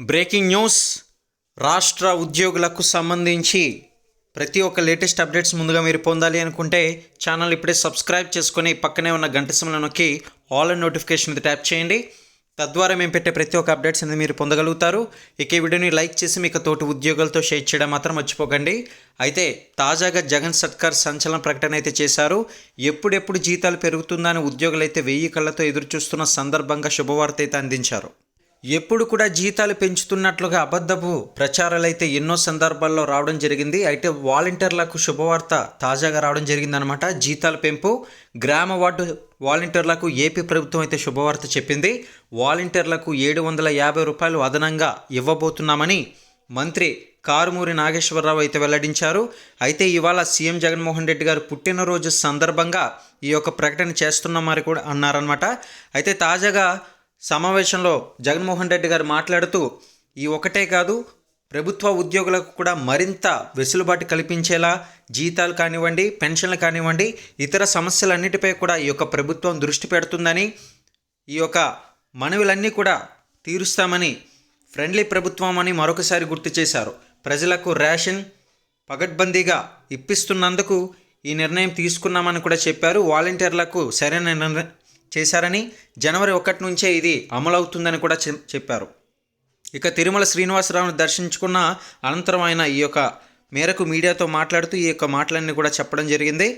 Breaking news. రాష్ట్ర ఉద్యోగులకు సంబంధించి ప్రతి ఒక్క లేటెస్ట్ అప్డేట్స్ ముందుగా మీరు పొందాలి అనుకుంటే ఛానల్ ఇప్పుడే సబ్స్క్రైబ్ చేసుకొని పక్కనే ఉన్న గంట సమయంలో నొక్కి ఆల్ అండ్ నోటిఫికేషన్ మీద ట్యాప్ చేయండి. తద్వారా మేము పెట్టే ప్రతి ఒక్క అప్డేట్స్ అనేది మీరు పొందగలుగుతారు. ఇక ఈ వీడియోని లైక్ చేసి మీకు తోటి ఉద్యోగులతో షేర్ చేయడం మాత్రం మర్చిపోకండి. అయితే తాజాగా జగన్ సర్కార్ సంచలన ప్రకటన అయితే చేశారు. ఎప్పుడెప్పుడు జీతాలు పెరుగుతుందని ఉద్యోగులైతే వెయ్యి కళ్ళతో ఎదురు చూస్తున్న సందర్భంగా శుభవార్త అయితే అందించారు. ఎప్పుడు కూడా జీతాలు పెంచుతున్నట్లుగా అబద్ధపు ప్రచారాలు అయితే ఎన్నో సందర్భాల్లో రావడం జరిగింది. అయితే వాలంటీర్లకు శుభవార్త తాజాగా రావడం జరిగిందనమాట జీతాల పెంపు గ్రామ వార్డు వాలంటీర్లకు ఏపీ ప్రభుత్వం అయితే శుభవార్త చెప్పింది. వాలంటీర్లకు ఏడు వందల యాభై రూపాయలు అదనంగా ఇవ్వబోతున్నామని మంత్రి కారుమూరి నాగేశ్వరరావు అయితే వెల్లడించారు. అయితే ఇవాళ సీఎం జగన్మోహన్ రెడ్డి గారు పుట్టినరోజు సందర్భంగా ఈ యొక్క ప్రకటన చేస్తున్నామని కూడా అన్నారనమాట అయితే తాజాగా సమావేశంలో జగన్మోహన్ రెడ్డి గారు మాట్లాడుతూ ఈ ఒకటే కాదు ప్రభుత్వ ఉద్యోగులకు కూడా మరింత వెసులుబాటు కల్పించేలా జీతాలు కానివ్వండి పెన్షన్లు కానివ్వండి ఇతర సమస్యలన్నిటిపై కూడా ఈ యొక్క ప్రభుత్వం దృష్టి పెడుతుందని ఈ యొక్క మనవిలన్నీ కూడా తీరుస్తామని ఫ్రెండ్లీ ప్రభుత్వం అని మరొకసారి గుర్తు చేశారు. ప్రజలకు రేషన్ పగడ్బందీగా ఇప్పిస్తున్నందుకు ఈ నిర్ణయం తీసుకున్నామని కూడా చెప్పారు. వాలంటీర్లకు సరైన చేశారని జనవరి ఒకటి నుంచే ఇది అమలవుతుందని కూడా చెప్పారు. ఇక తిరుమల శ్రీనివాసరావును దర్శించుకున్న అనంతరం ఆయన ఈ యొక్క మేరకు మీడియాతో మాట్లాడుతూ ఈ యొక్క మాటలన్నీ కూడా చెప్పడం జరిగింది.